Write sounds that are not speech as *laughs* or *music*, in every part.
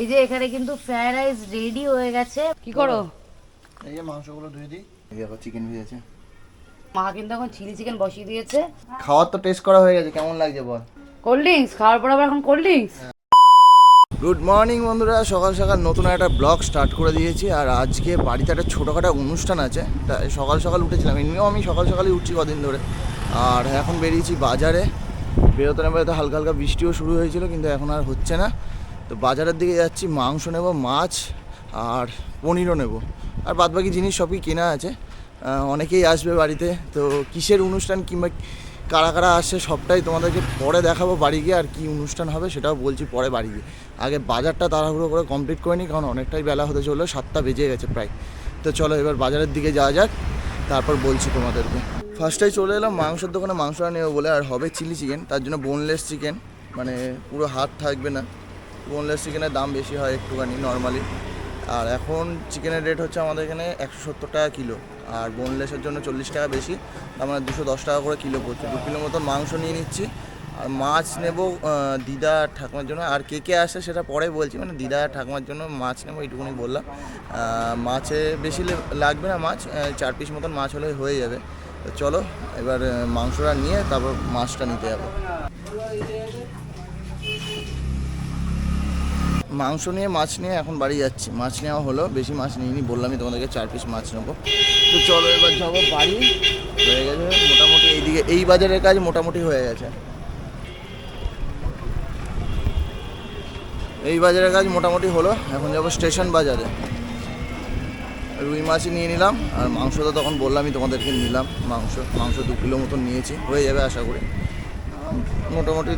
এই যে এখানে কিন্তু ফ্রাইড রাইস রেডি হয়ে গেছে। কি করো? এই যে মাংসগুলো ধুয়ে দিই। এই দেখো চিকেন ভেজেছে। মা কিন্তু এখন চিলি চিকেন বসিয়ে দিয়েছে। খাওয়ার তো টেস্ট করা হয়ে গেছে কেমন লাগছে বল? কোল্ড ড্রিঙ্কস খাওয়ার পর আবার এখন কোল্ড ড্রিঙ্কস গুড মর্নিং বন্ধুরা সকাল সকাল নতুন একটা ব্লগ স্টার্ট করে দিয়েছি আর আজকে বাড়িতে একটা ছোটোখাটো অনুষ্ঠান আছে তাই সকাল সকাল উঠেছিলাম এমনিও আমি সকাল সকালই উঠছি কদিন ধরে আর এখন বেরিয়েছি বাজারে বেরোতে না বেরোতে হালকা হালকা বৃষ্টিও শুরু হয়েছিল কিন্তু এখন আর হচ্ছে না তো বাজারের দিকে যাচ্ছি, মাংস নেব, মাছ আর পনিরও নেব। আর বাদবাকি জিনিস সবই কেনা আছে। অনেকেই আসবে বাড়িতে। তো কিসের অনুষ্ঠান কিংবা কারা কারা আসছে সবটাই তোমাদেরকে পরে দেখাবো বাড়ি গিয়ে আর কি অনুষ্ঠান হবে সেটাও বলছি পরে বাড়ি গিয়ে। আগে বাজারটা তাড়াহুড়ো করে কমপ্লিট করে নিই কারণ অনেকটাই বেলা হতে চলল, সাতটা বেজে গেছে প্রায়। তো চলো এবার বাজারের দিকে যাওয়া যাক, তারপর বলছি তোমাদেরকে। ফার্স্টেই চলে এলাম মাংসের দোকানে, মাংসটা নেব বলে। আর হবে চিলি চিকেন, তার জন্য বোনলেস চিকেন মানে পুরো হাত থাকবে না। বোনলেস চিকেনের দাম বেশি হয় একটুখানি নর্মালি আর এখন চিকেনের রেট হচ্ছে আমাদের এখানে একশো সত্তর টাকা কিলো। আর বোনলেসের জন্য চল্লিশ টাকা বেশি, তার মানে দুশো দশ টাকা করে কিলো পড়ছে। দু কিলো মতন মাংস নিয়ে নিচ্ছি। আর মাছ নেব দিদা ঠাকুমার জন্য। আর কে কে আসে সেটা পরে বলছি মানে দিদা আর ঠাকুমার জন্য মাছ নেব, এইটুকুনি বললাম। মাছে বেশি লাগবে না মাছ চার পিস মতন মাছ হলে হয়ে যাবে। চলো, এবার মাংসটা নিয়ে তারপর মাছটা নিতে যাব। মাংস নিয়ে, মাছ নিয়ে এখন বাড়ি যাচ্ছি। মাছ নেওয়া হলো, বেশি মাছ নিইনি, বললামই তোমাদেরকে চার পিস মাছ নেব। তো চলো এবার যাব বাড়ি। হয়ে গেছে, মোটামুটি এইদিকে, এই বাজারের কাজ মোটামুটি হয়ে গেছে। এই বাজারের কাজ মোটামুটি হলো, এখন যাব স্টেশন বাজারে। রুই মাছই নিয়ে নিলাম, আর মাংস তো তখন বললামই তোমাদেরকে নিলাম, মাংস মাংস দু কিলো মতন নিয়েছি, হয়ে যাবে আশা করি। মোটামুটি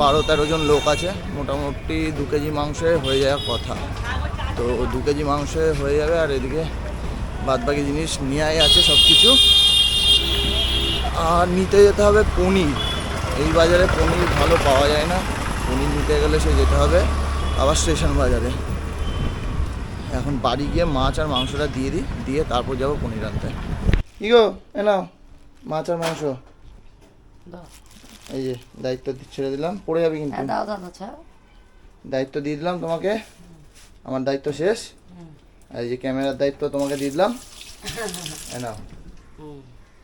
বারো তেরো জন লোক আছে, মোটামুটি দু কেজি মাংসে হয়ে যাওয়ার কথা। তো দু কেজি মাংসে হয়ে যাবে আর এদিকে বাদবাকি জিনিস নিয়ে আছে সব কিছু আর নিতে যেতে হবে পনির। এই বাজারে পনির ভালো পাওয়া যায় না। পনির নিতে গেলে সে যেতে হবে আবার স্টেশন বাজারে। এখন বাড়ি গিয়ে মাছ আর মাংসটা দিয়ে দিই, দিয়ে তারপর যাব পনির আনতে। ইগো এ নাও, মাছ আর মাংস। দাও। এই যে দায়িত্ব ছেড়ে দিলাম পড়ে যাবে কিন্তু। হ্যাঁ দাও দাও আচ্ছা দায়িত্ব দিয়ে দিলাম তোমাকে। আমার দায়িত্ব শেষ। এই যে ক্যামেরার দায়িত্ব তোমাকে দিয়ে দিলাম। *laughs* এ নাও।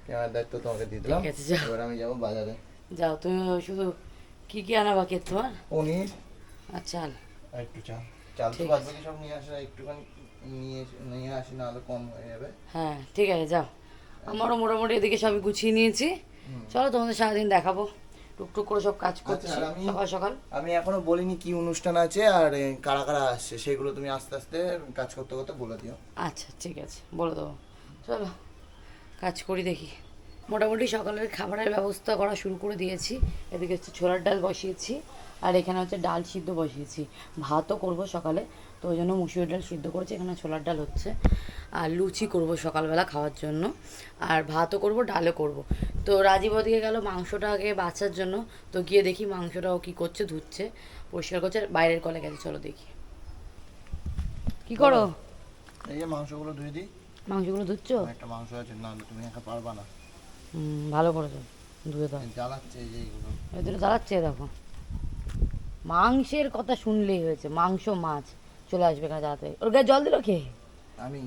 ক্যামেরার দায়িত্ব তোমাকে দিয়ে দিলাম। এবার আমি যাব বাজারে। যাও তুমি শুধু কি কি আনা বাকি তোমার? পনির। আচ্ছা আর একটু চাল। চাল তো বাদ বাকি সব নিয়ে আসে একটুখানি নিয়ে নিয়ে আসি না হলে কম হয়ে যাবে। হ্যাঁ ঠিক আছে যাও। আমারও মোটামুটি এদিকে সবই গুছিয়ে নিয়েছি। চলো তোমাদের সারাদিন দেখাবো। টুকটুক করে সব কাজ করছি আচ্ছা, আমি- সকাল সকাল। আমি এখনও বলিনি কি অনুষ্ঠান আছে আর কারা কারা আসছে সেগুলো তুমি আস্তে আস্তে কাজ করতে করতে বলে দিও। আচ্ছা ঠিক আছে বলে দেবো। চলো কাজ করি দেখি। মোটামুটি সকালের খাবারের ব্যবস্থা করা শুরু করে দিয়েছি। এদিকে হচ্ছে ছোলার ডাল বসিয়েছি আর এখানে হচ্ছে ডাল সিদ্ধ বসিয়েছি। ভাতও করব সকালে। ওই জন্য মুসুরির ডাল সিদ্ধ করেছি এখানে ছোলার ডাল হচ্ছে। আর লুচি করব সকালবেলা খাওয়ার জন্য আর ভাতও করব ডালও করব। তো রাজীব ওদিকে গেল মাংসটা আগে বাঁচার জন্য তো গিয়ে দেখি মাংসটা ও কী করছে ধুচ্ছে পরিষ্কার করছে বাইরের কলে গেছে চলো দেখি। কি করো? এই যে মাংসগুলো ধুয়ে দিই। মাংসগুলো ধুচ্ছো? একটা মাংস আছে না তুমি একা পারবা না। হুম, ভালো করেছ ধুয়ে দাও। জ্বালাচ্ছে এই যে এইগুলো। এই দুটো জ্বালাচ্ছে দেখো। মাংসের কথা শুনলেই হয়েছে মাংস মাছ। চলে আসবে এখানে ওর গায়ে জল দিল কে? আমি।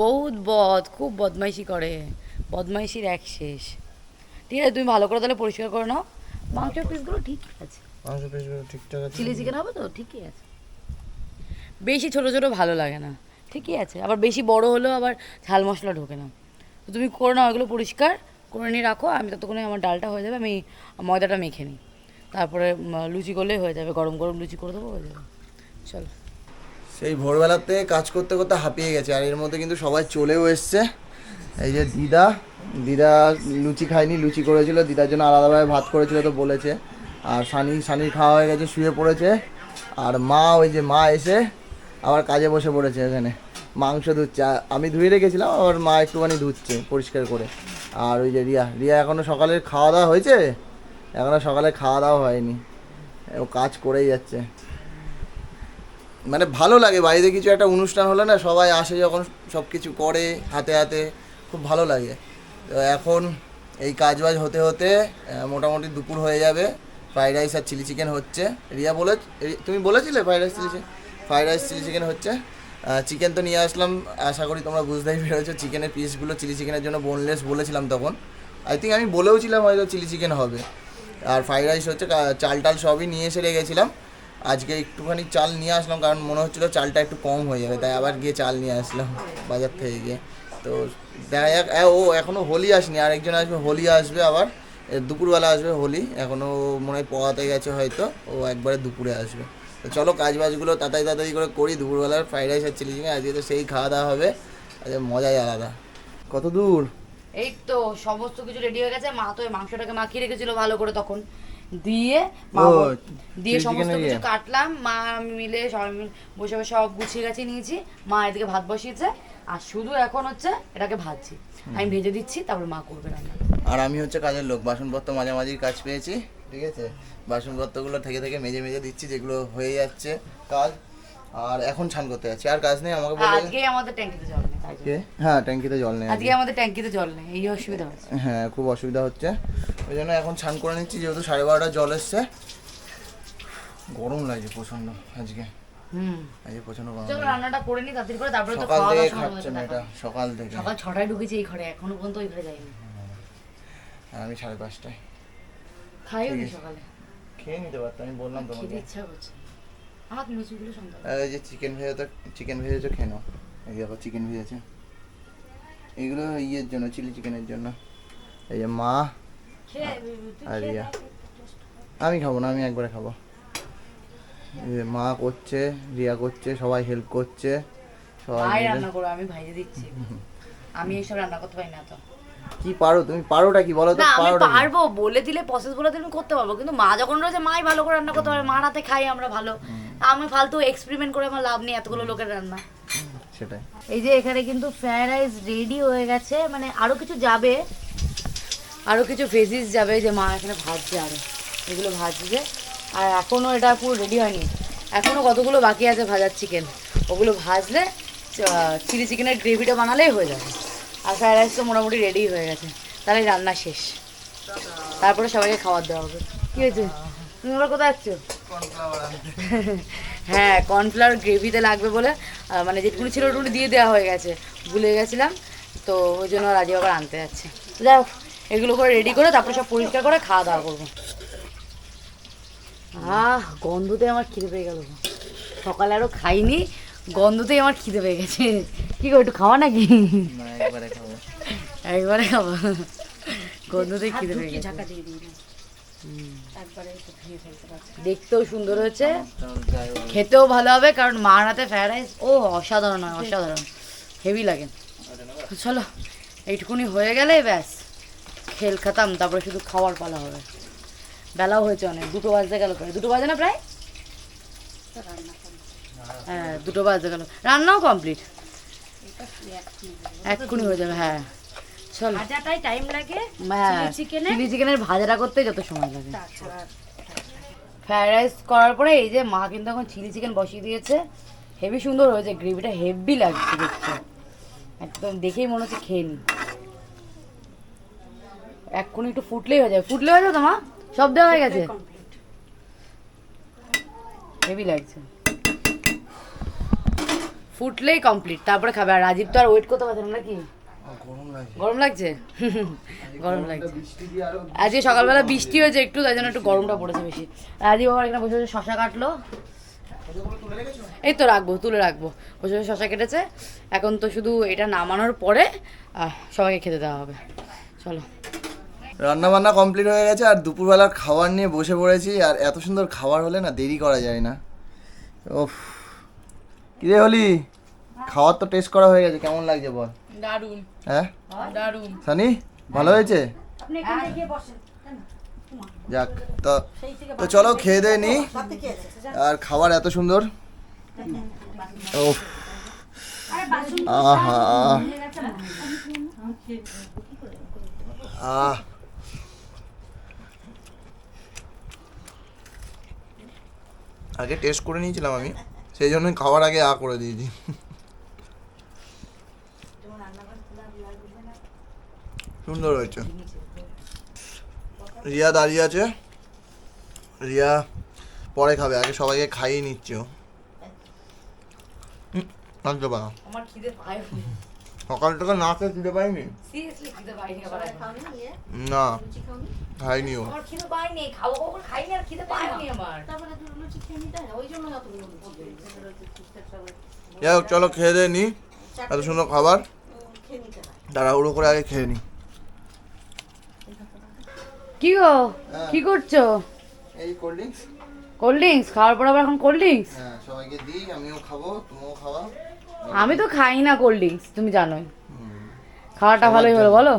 বহুত বদ খুব বদমাইশি করে। বদমাইশির এক শেষ। ঠিক আছে তুমি ভালো করে তাহলে পরিষ্কার করে নাও। মাংসের পিসগুলো ঠিকই আছে। মাংস পিসগুলো ঠিকঠাক আছে চিলি চিকেন হবে তো? ঠিকই আছে। বেশি ছোট ছোট ভালো লাগে না। ঠিকই আছে। আবার বেশি বড় হলেও আবার ঝাল মশলা ঢোকে না। তো তুমি করে নাও এগুলো পরিষ্কার করে নিয়ে রাখো। আমি ততক্ষণে আমার ডালটা হয়ে যাবে আমি ময়দাটা মেখে নিই। তারপরে লুচি করলেই হয়ে যাবে। গরম গরম লুচি করে দেবো, হয়ে যাবে। চলো। সেই ভোরবেলাতে কাজ করতে করতে হাঁপিয়ে গেছে, আর এর মধ্যে কিন্তু সবাই চলেও এসছে। এই যে দিদা দিদা লুচি খায়নি, লুচি করেছিল, দিদার জন্য আলাদাভাবে ভাত করেছিল তো বলেছে। আর সানি, সানির খাওয়া হয়ে গেছে, শুয়ে পড়েছে। আর মা, ওই যে মা এসে আবার কাজে বসে পড়েছে এখানে। মাংস ধুচ্ছে। আমি ধুয়ে রেখেছিলাম, আবার মা একটুখানি ধুচ্ছে পরিষ্কার করে। আর ওই যে রিয়া রিয়া এখনও সকালের খাওয়া দাওয়া হয়েছে? এখনও সকালে খাওয়া দাওয়া হয়নি। ও কাজ করেই যাচ্ছে। মানে ভালো লাগে, বাড়িতে কিছু একটা অনুষ্ঠান হলে না সবাই আসে যখন সব কিছু করে হাতে হাতে, খুব ভালো লাগে। তো এখন এই কাজ বাজ হতে হতে মোটামুটি দুপুর হয়ে যাবে। ফ্রাইড রাইস আর চিলি চিকেন হচ্ছে। রিয়া বলে তুমি বলেছিলে fried rice, chilli chicken? Fried rice, chilli chicken হচ্ছে। চিকেন তো নিয়ে আসলাম, আশা করি তোমরা বুঝতেই পেরেছ, চিকেনের পিসগুলো চিলি চিকেনের জন্য বোনলেস বলেছিলাম তখন। আই থিঙ্ক আমি বলেওছিলাম হয়তো চিলি চিকেন হবে। আর ফ্রাইড রাইস হচ্ছে চাল টাল সবই নিয়ে এসে রেখেছিলাম। আজকে একটুখানি চাল নিয়ে আসলাম, কারণ মনে হচ্ছিল চালটা একটু কম হয়ে যাবে, তাই আবার গিয়ে চাল নিয়ে আসলাম বাজার থেকে গিয়ে। তো দেখা যাক ও এখনও হোলি আসেনি, আরেকজন আসবে, হোলি আসবে আবার। দুপুরবেলা আসবে হোলি এখনও মনে হয় পড়াতে গেছে হয়তো, ও একবারে দুপুরে আসবে। তো চলো কাজ বাজগুলো তাড়াতাড়ি তাড়াতাড়ি করে করি, দুপুরবেলার ফ্রাইড রাইস আর চিলি চিকেন, আজকে তো সেই খাওয়া দাওয়া হবে, আজকে মজাই আলাদা। কত দূর? এই তো সমস্ত কিছু রেডি হয়ে গেছে। মা তো ওই মাংসটাকে মাখিয়ে রেখেছিল ভালো করে তখন। দিয়ে মা দিয়ে সমস্ত কিছু। কাটলাম। মা আমি মিলে সবাই মিলে বসে বসে সব গুছিয়ে গাছিয়ে নিয়েছি। মা এদিকে ভাত বসিয়েছে। আর শুধু এখন হচ্ছে এটাকে ভাজছি। আমি ভেজে দিচ্ছি তারপর মা করবে রান্না। আর আমি হচ্ছে কাজের লোক। বাসনপত্র মাঝামাঝি কাজ পেয়েছি ঠিক আছে? বাসনপত্রগুলো থেকে থেকে মেজে মেজে দিচ্ছি যেগুলো হয়ে যাচ্ছে কাজ। আর এখন ছান করতে যাচ্ছি। আর কাজ নেই আমাকে বলে আজকে আমাদের ট্যাঙ্কিতে জল নেই। তাই জন্য। কে? হ্যাঁ ট্যাঙ্কিতে জল নেই আজকে আজকে। আমাদের ট্যাঙ্কিতে জল নেই এই অসুবিধা হচ্ছে। হ্যাঁ খুব অসুবিধা হচ্ছে। ওই জন্য এখন ছান করে নিচ্ছি যেহেতু সাড়ে বারোটা জল এসছে। গরম লাগছে প্রচণ্ড আজকে। হুম। আজকে প্রচণ্ড গরম চলো রান্নাটা করে নি তাড়াতাড়ি করে তারপরে তো সকাল খাওয়া থেকে খাচ্ছে এটা সকাল থেকে। সকাল ছটায় ঢুকেছি এই ঘরে এখনও পর্যন্ত ওই ঘরে যাইনি। আমি সাড়ে পাঁচটায়। খাইও নি সকালে? খেয়ে নিতে পারতাম আমি বললাম তোমাকে। ইচ্ছা করছে আর এই যে চিকেন ভেজে চিকেন ভেজেছো খেয়ে নাও। এই দেখো চিকেন ভেজেছে। এগুলো ইয়ের জন্য চিলি চিকেনের জন্য। এই যে মা আর আমি খাব না আমি একবারে খাব। মা করছে রিয়া করছে সবাই হেল্প করছে। সবাই রান্না করো আমি ভাইজে দিচ্ছি। আমি এইসব রান্না করতে পারি না তো। কি পারো তুমি? পারোটা কি বলো তো? না পারোটা? পারব বলে দিলে প্রসেস বলে দিলে করতে পারব। কিন্তু মা যখন রয়েছে মাই ভালো করে রান্না করতে পারে মার হাতে খাই আমরা ভালো। আমি ফালতু এক্সপেরিমেন্ট করে আমার লাভ নেই এতগুলো লোকের রান্না। সেটাই। এই যে এখানে কিন্তু ফ্রাইড রাইস রেডি হয়ে গেছে মানে আরও কিছু যাবে। আরও কিছু ভেজিস যাবে যে মা এখানে ভাজছে আরও। এগুলো ভাজছে আর এখনও এটা পুরো রেডি হয়নি। এখনও কতগুলো বাকি আছে ভাজার চিকেন ওগুলো ভাজলে চিলি চিকেনের গ্রেভিটা বানালেই হয়ে যাবে। আর ফ্রাইড রাইস তো মোটামুটি রেডি হয়ে গেছে। তাহলে রান্না শেষ। তারপরে সবাইকে খাবার দেওয়া হবে। কি হয়েছে? তুমি আবার কোথায় যাচ্ছো? হ্যাঁ কর্নফ্লাওয়ার গ্রেভিতে লাগবে বলে মানে যেটুকুনি ছিল ওটুকুনি দিয়ে দেওয়া হয়ে গেছে। ভুলে গেছিলাম তো ওই জন্য রাজীব আবার আনতে যাচ্ছে। যাই হোক এগুলো করে রেডি করে তারপরে সব পরিষ্কার করে খাওয়া দাওয়া করব। আহ গন্ধতে আমার খিদে পেয়ে গেল সকালে আরও খাইনি গন্ধতেই আমার খিদে পেয়ে গেছে। কি গো একটু খাওয়া নাকি? একবারে খাব। একবারে খাব। গন্ধতেই খিদে পেয়ে গেছে। দেখতেও সুন্দর হয়েছে। খেতেও ভালো হবে কারণ মার হাতে ফ্রাইড রাইস ও অসাধারণ হয় অসাধারণ। হেভি লাগে। চলো এইটুকুনি হয়ে গেলে ব্যাস খেল খাতাম তারপরে শুধু খাওয়ার পালা হবে। বেলাও হয়েছে অনেক দুটো বাজতে গেল প্রায়। দুটো বাজে না প্রায়? হ্যাঁ দুটো বাজতে গেল। রান্নাও কমপ্লিট এক্ষুনি হয়ে যাবে হ্যাঁ। চলো। ভাজাটাই টাইম লাগে হ্যাঁ চিলি চিকেনের ভাজাটা করতে যত সময় লাগে। ফ্রাইড রাইস করার পরে এই যে মা কিন্তু এখন চিলি চিকেন বসিয়ে দিয়েছে। হেভি সুন্দর হয়েছে গ্রেভিটা হেভি লাগছে দেখতে। একদম দেখেই মনে হচ্ছে খেয়ে নি। এক্ষুনি একটু ফুটলেই হয়ে যাবে। ফুটলে হয়ে যাবে মা? সব দেওয়া হয়ে গেছে? হেভি লাগছে। ফুটলেই কমপ্লিট তারপরে খাবে। আর রাজীব তো আর ওয়েট করতে পারছে না নাকি? গরম লাগছে। গরম লাগছে? আজকে সকালবেলা বৃষ্টি হয়েছে একটু তাই জন্য একটু গরমটা পড়েছে বেশি। রাজীব বাবা এখানে বসে বসে শশা কাটলো। এই তো রাখব তুলে রাখব। বসে বসে শশা কেটেছে। এখন তো শুধু এটা নামানোর পরে সবাইকে খেতে দেওয়া হবে। চলো। রান্না বান্না কমপ্লিট হয়ে গেছে আর দুপুরবেলার খাবার নিয়ে বসে পড়েছি আর এত সুন্দর খাবার হলে না দেরি করা যায় না। ওফ। কিরে হলি? খাওয়ার তো টেস্ট করা হয়ে গেছে কেমন লাগছে বল? দারুণ হ্যাঁ? দারুণ সানি ভালো হয়েছে? আপনি এখানে গিয়ে বসেন। যাক তো তো চলো খেয়ে দিয়ে নি। আর খাবার এত সুন্দর? ওফ। আহা। আহ। আগে টেস্ট করে নিয়েছিলাম আমি সেই জন্য খাওয়ার আগে আ করে দিয়েছি। সুন্দর হয়েছে। রিয়া দাঁড়িয়ে আছে। রিয়া পরে খাবে আগে সবাইকে খাইয়ে নিচ্ছে পারো পায় সকাল থেকে না খেয়ে খিদে পাইনি। না খাইনি ও। যাই হোক চলো খেয়ে দে নি। এত সুন্দর খাবার। তাড়াহুড়ো করে আগে খেয়ে নি। কি গো? হ্যাঁ। কি করছ? এই কোল্ড ড্রিঙ্কস কোল্ড ড্রিঙ্কস খাওয়ার পর আবার এখন কোল্ড ড্রিঙ্কস হ্যাঁ সবাইকে দিই আমিও খাব তুমিও খাওয়া। আমি তো খাই না কোল্ড ড্রিঙ্কস তুমি জানোই। খাওয়াটা ভালোই হলো বলো?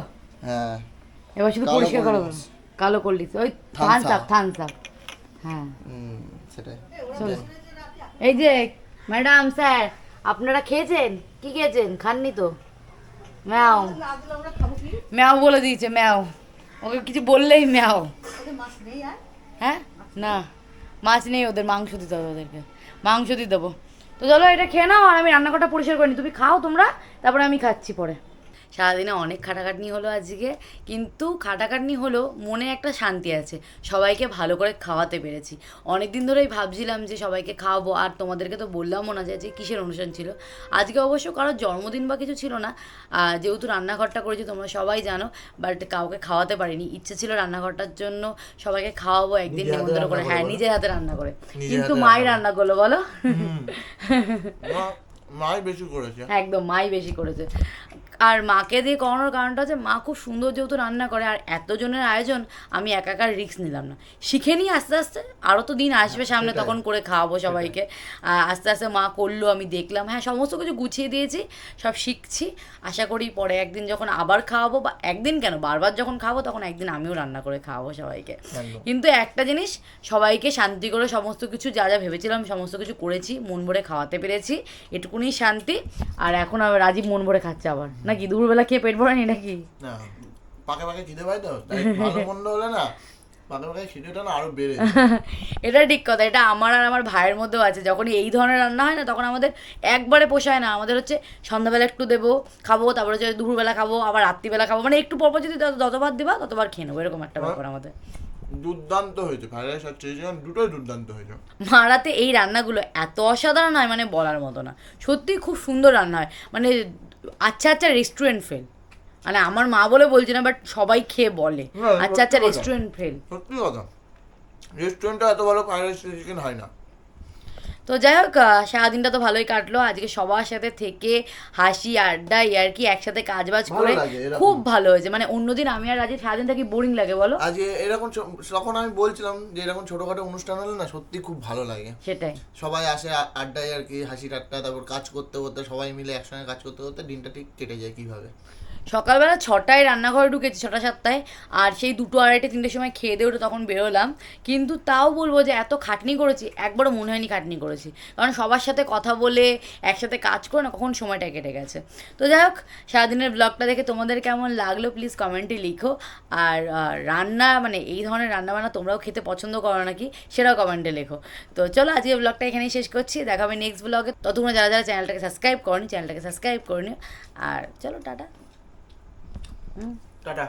হ্যাঁ। এবার শুধু পরিষ্কার করো। কালো কোল্ড ড্রিঙ্কস ওই থামস আপ। থামস আপ হ্যাঁ। সেটাই। এই যে ম্যাডাম স্যার আপনারা খেয়েছেন? কি খেয়েছেন? খাননি তো? ম্যাও। ম্যাও বলে দিয়েছে, ম্যাও। ওকে কিছু বললেই ম্যাও। হ্যাঁ? না। মাছ নেই ওদের, মাংস দিতে হবে ওদেরকে। মাংস দিয়ে দেবো। তো চলো এটা খেয়ে নাও, আর আমি রান্নাঘরটা পরিষ্কার করিনি তুমি খাও তোমরা, তারপরে আমি খাচ্ছি পরে। সারাদিনে অনেক খাটাখাটনি হলো আজকে কিন্তু খাটাখাটনি হলো মনে একটা শান্তি আছে সবাইকে ভালো করে খাওয়াতে পেরেছি। অনেক দিন ধরেই ভাবছিলাম যে সবাইকে খাওয়াবো আর তোমাদেরকে তো বললামও না যে কিসের অনুষ্ঠান ছিল। আজকে অবশ্য কারোর জন্মদিন বা কিছু ছিল না যেহেতু রান্নাঘরটা করেছি তোমরা সবাই জানো বাট কাউকে খাওয়াতে পারিনি। ইচ্ছে ছিল রান্নাঘরটার জন্য সবাইকে খাওয়াবো একদিন নিমন্ত্রণ করে। হ্যাঁ নিজের হাতে রান্না করে। কিন্তু মাই রান্না রান্না করল বলো? মাই বেশি করেছে। একদম মাই বেশি করেছে। আর মাকে দিয়ে করানোর কারণটা হচ্ছে মা খুব সুন্দর যেহেতু রান্না করে আর এতজনের আয়োজন আমি একা একা রিস্ক নিলাম না। শিখে নিই আস্তে আস্তে আরও তো দিন আসবে সামনে তখন করে খাওয়াবো সবাইকে। আস্তে আস্তে মা করল আমি দেখলাম হ্যাঁ সমস্ত কিছু গুছিয়ে দিয়েছি সব শিখছি। আশা করি পরে একদিন যখন আবার খাওয়াবো বা একদিন কেন বারবার যখন খাব তখন একদিন আমিও রান্না করে খাওয়াবো সবাইকে। কিন্তু একটা জিনিস সবাইকে শান্তি করে সমস্ত কিছু যা যা ভেবেছিলাম সমস্ত কিছু করেছি মন ভরে খাওয়াতে পেরেছি এটুকুনি শান্তি। আর এখন রাজীব মন ভরে খাচ্ছে আবার। নাকি দুপুরবেলা খেয়ে পেট ভরেনি নাকি? না পাকে পাকে খিদে পাই তো তাই ভালো মন্দ হলে না। *laughs* এটা ঠিক কথা এটা আমার আর আমার ভাইয়ের মধ্যেও আছে যখন এই ধরনের রান্না হয় না তখন আমাদের একবারে পোষায় না আমাদের হচ্ছে সন্ধ্যাবেলা একটু দেবো খাব তারপরে হচ্ছে দুপুরবেলা খাব আবার রাত্রিবেলা খাব মানে একটু পরপর যদি যত- যতবার দিবা ততবার খেয়ে নেব এরকম একটা ব্যাপার আমাদের। দুর্দান্ত হয়েছে ফ্রাইড রাইস আর চিলি চিকেন দুটোই দুর্দান্ত হয়েছে। মারাতে এই রান্নাগুলো এত অসাধারণ হয় মানে বলার মতো না। সত্যিই খুব সুন্দর রান্না হয় মানে আচ্ছা আচ্ছা রেস্টুরেন্ট ফেল মানে আমার মা বলে বলছে না বাট সবাই খেয়ে বলে। আচ্ছা আচ্ছা কথা। রেস্টুরেন্ট ফেল সত্যি কথা। রেস্টুরেন্টে এত ভালো ফ্রাইড রাইস চিকেন হয় না। তো যাই হোক সারাদিনটা তো ভালোই কাটলো। আজকে সবার সাথে থেকে হাসি আড্ডা ইয়ার্কি একসাথে কাজ বাজ করে খুব ভালো হয়েছে। মানে অন্যদিন আমি আর রাজীব সারাদিন থাকি বোরিং লাগে বলো? আজকে এরকম তখন আমি বলছিলাম যে এরকম ছোটখাটো অনুষ্ঠান হলে না সত্যি খুব ভালো লাগে। সেটাই। সবাই আসে আড্ডায় আর কি হাসি ঠাট্টা তারপর কাজ করতে করতে সবাই মিলে একসঙ্গে কাজ করতে করতে দিনটা ঠিক কেটে যায় কীভাবে। সকালবেলা ছটায় রান্নাঘরে ঢুকেছি, ছটা সাতটায়, আর সেই দুটো আড়াইটে, তিনটের সময় খেয়ে দিয়ে উঠে তখন বেরোলাম। কিন্তু তাও বলব যে এত খাটনি করেছি, একবারও মনে হয়নি খাটনি করেছি। কারণ সবার সাথে কথা বলে, একসাথে কাজ করে না, কখন সময়টা কেটে গেছে। তো যাই হোক, সারাদিনের ব্লগটা দেখে তোমাদের কেমন লাগল প্লিজ কমেন্টে লিখো। আর রান্না মানে এই ধরনের রান্না বান্না তোমরাও খেতে পছন্দ করো নাকি, সেটাও কমেন্টে লেখো। তো চলো, আজকে ব্লগটা এখানেই শেষ করছি। দেখা হবে নেক্সট ব্লগে তো তোমরা যারা যারা চ্যানেলটাকে সাবস্ক্রাইব করনি চ্যানেলটাকে সাবস্ক্রাইব করে নিও। আর চলো, টাটা। টাটা